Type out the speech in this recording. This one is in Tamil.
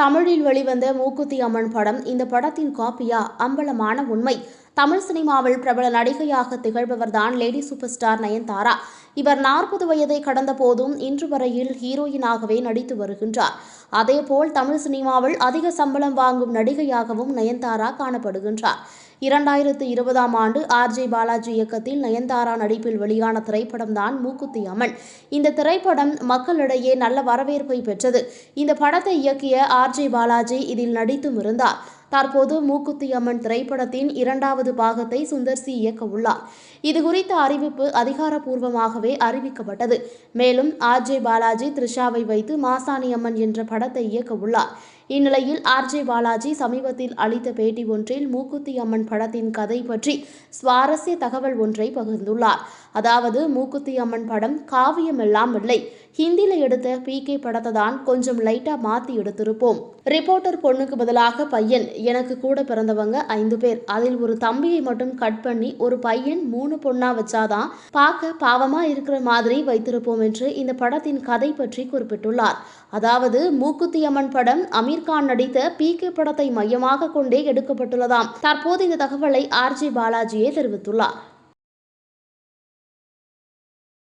தமிழில் வெளிவந்த மூக்குத்தி அம்மன் படம் இந்த படத்தின் காப்பியா? அம்பலமான உண்மை. தமிழ் சினிமாவில் பிரபல நடிகையாக திகழ்பவர்தான் லேடி சூப்பர் ஸ்டார் நயன்தாரா. இவர் நாற்பது வயதை கடந்த போதும் இன்று வரையில் ஹீரோயினாகவே நடித்து வருகின்றார். அதேபோல் தமிழ் சினிமாவில் அதிக சம்பளம் வாங்கும் நடிகையாகவும் நயன்தாரா காணப்படுகின்றார். இரண்டாயிரத்து இருபதாம் ஆண்டு ஆர்ஜே பாலாஜி இயக்கத்தில் நயன்தாரா நடிப்பில் வெளியான திரைப்படம்தான் மூக்குத்தி அம்மன் இந்த திரைப்படம் மக்களிடையே நல்ல வரவேற்பை பெற்றது. இந்த படத்தை இயக்கிய ஆர்ஜே பாலாஜி இதில் நடித்தும் இருந்தார். தற்போது மூக்குத்தி அம்மன் திரைப்படத்தின் இரண்டாவது பாகத்தை சுந்தர் சி இயக்க உள்ளார் அறிவிப்பு அதிகாரப்பூர்வமாகவே அறிவிக்கப்பட்டது. மேலும் ஆர்ஜே பாலாஜி த்ரிஷாவை வைத்து மாசாணி அம்மன் என்ற படத்தை இயக்க உள்ளார் இந்நிலையில் ஆர்ஜே பாலாஜி சமீபத்தில் அளித்த பேட்டி ஒன்றில் மூக்குத்தி அம்மன் படத்தின் கதை பற்றி சுவாரஸ்ய தகவல் ஒன்றை பகிர்ந்துள்ளார். அதாவது மூக்குத்தி அம்மன் படம் காவியமெல்லாம் இல்லை. ஹிந்தியில எடுத்த பிகே படத்தை தான் கொஞ்சம் லைட்டா மாத்தி எடுத்திருப்போம். ரிப்போர்ட்டர் பொண்ணுக்கு பதிலாக பையன். எனக்கு கூட பிறந்தவங்க ஐந்து பேர். அதில் ஒரு தம்பியை மட்டும் கட் பண்ணி ஒரு பையன் மூணு பொண்ணா வச்சாதான் பார்க்க பாவமா இருக்கிற மாதிரி வைத்திருப்போம் என்று இந்த படத்தின் கதை பற்றி குறிப்பிட்டுள்ளார். அதாவது மூக்குத்தி அம்மன் படம் அமீர்கான் நடித்த பி கே படத்தை மையமாக கொண்டே எடுக்கப்பட்டுள்ளதாம். தற்போது இந்த தகவலை ஆர்ஜி பாலாஜியே தெரிவித்துள்ளார்.